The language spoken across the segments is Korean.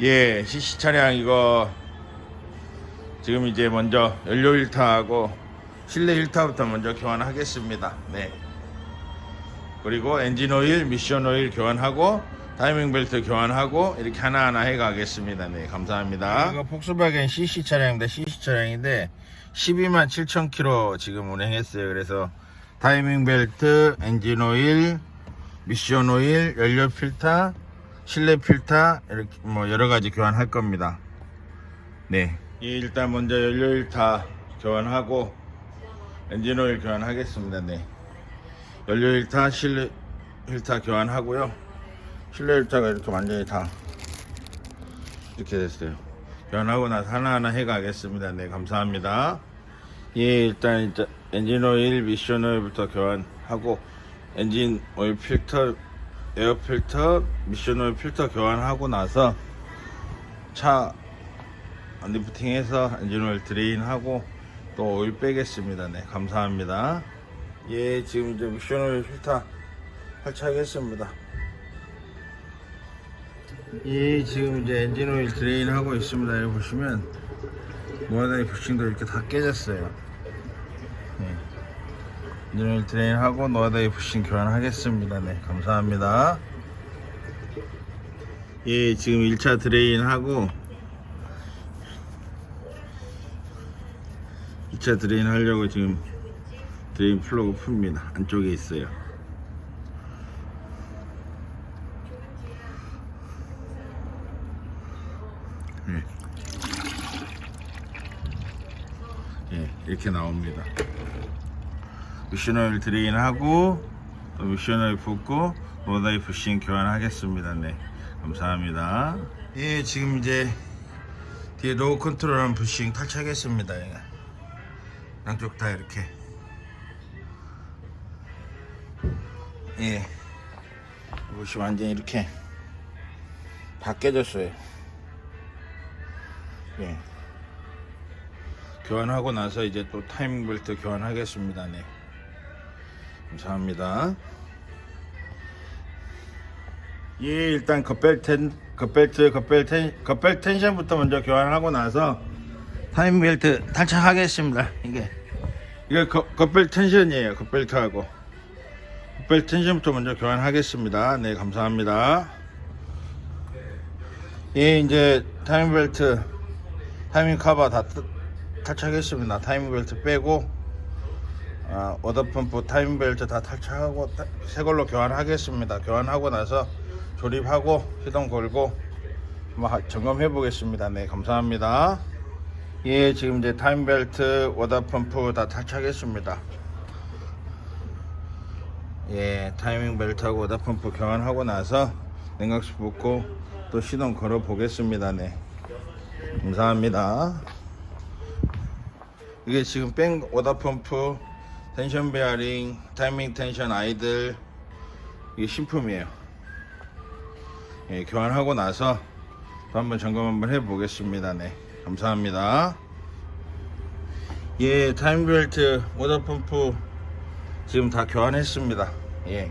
예, CC 차량 이거 지금 이제 먼저 연료 힐타하고 실내 힐타부터 먼저 교환하겠습니다. 네. 그리고 엔진 오일, 미션 오일 교환하고 타이밍 벨트 교환하고 이렇게 하나하나 해 가겠습니다. 네, 감사합니다. 이거 폭스바겐 CC 차량인데 CC 차량인데 12만 7천 킬로 지금 운행했어요. 그래서 타이밍 벨트, 엔진 오일, 미션 오일, 연료 필터, 실내 필터 이렇게 뭐 여러 가지 교환할 겁니다. 네. 예, 일단 먼저 연료 필터 교환하고 엔진 오일 교환하겠습니다. 네. 연료 필터, 실내 필터 교환하고요. 실내 필터가 이렇게 완전히 다 이렇게 됐어요. 교환하고 나서 하나하나 해가겠습니다. 네, 감사합니다. 예, 일단 엔진 오일, 미션 오일부터 교환하고 엔진 오일 필터, 에어 필터, 미션 오일 필터 교환하고 나서 차 리프팅해서 엔진 오일 드레인하고 또 오일 빼겠습니다. 네, 감사합니다. 예, 지금 이제 미션 오일 필터 설치하겠습니다. 예, 지금 이제 엔진 오일 드레인 하고 있습니다. 여기 보시면 모아다니 부싱도 이렇게 다 깨졌어요. 네. 엔진 오일 드레인 하고 노아다이 부싱 교환하겠습니다. 네, 감사합니다. 예, 지금 1차 드레인 하고 2차 드레인 하려고 지금 드레인 플러그 풉니다. 안쪽에 있어요. 예. 예, 이렇게 나옵니다. 미션을 드레인하고 또 미션을 붓고 로다이 부싱 교환하겠습니다. 네, 감사합니다. 예, 지금 이제 뒤에 로우 컨트롤한 부싱 탈착했습니다. 예. 양쪽 다 이렇게. 예, 이것이 완전 히 이렇게 다 깨졌어요. 예. 교환하고 나서 이제 또 타이밍 벨트 교환하겠습니다. 네. 감사합니다. 예, 일단 겉벨트, 겉벨트, 겉벨트, 겉벨트 텐션부터 먼저 교환하고 나서 타이밍 벨트 탈착하겠습니다. 이게 이게 겉- 겉벨트 텐션이에요. 겉벨트하고 겉벨트 텐션부터 먼저 교환하겠습니다. 네, 감사합니다. 예, 이제 타이밍 벨트, 타이밍 커버 다 뜯- 탈착했습니다. 타이밍 벨트 빼고 아, 워터펌프 타이밍 벨트 다 탈착하고 타- 새 걸로 교환하겠습니다. 교환하고 나서 조립하고 시동 걸고 점검해 보겠습니다. 네, 감사합니다. 예, 지금 이제 타이밍 벨트, 워터펌프 다 탈착했습니다. 예, 타이밍 벨트하고 워터펌프 교환하고 나서 냉각수 붓고 또 시동 걸어 보겠습니다. 네, 감사합니다. 이게 지금 뺑 오다 펌프, 텐션 베어링, 타이밍 텐션 아이들 이게 신품이에요. 예, 교환하고 나서 또 한번 점검 한번 해보겠습니다. 네, 감사합니다. 예, 타이밍 벨트, 오다 펌프 지금 다 교환했습니다. 예,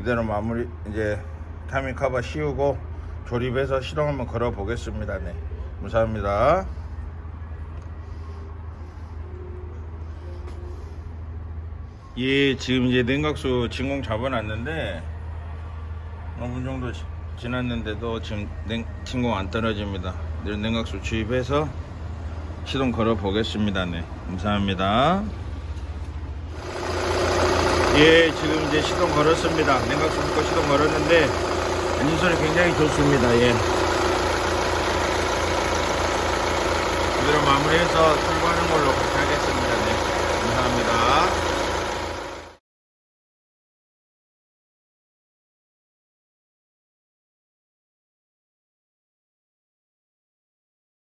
이대로 마무리 이제 타이밍 커버 씌우고 조립해서 시동 한번 걸어 보겠습니다. 네, 감사합니다. 예, 지금 이제 냉각수 진공 잡아놨는데 어느 정도 지- 지났는데도 지금 냉, 진공 안 떨어집니다. 냉각수 주입해서 시동 걸어 보겠습니다. 네, 감사합니다. 예, 지금 이제 시동 걸었습니다. 냉각수 묶고 시동 걸었는데 엔진 소리 굉장히 좋습니다. 예. 이대로 마무리해서 출발하는 걸로 하겠습니다. 네, 감사합니다.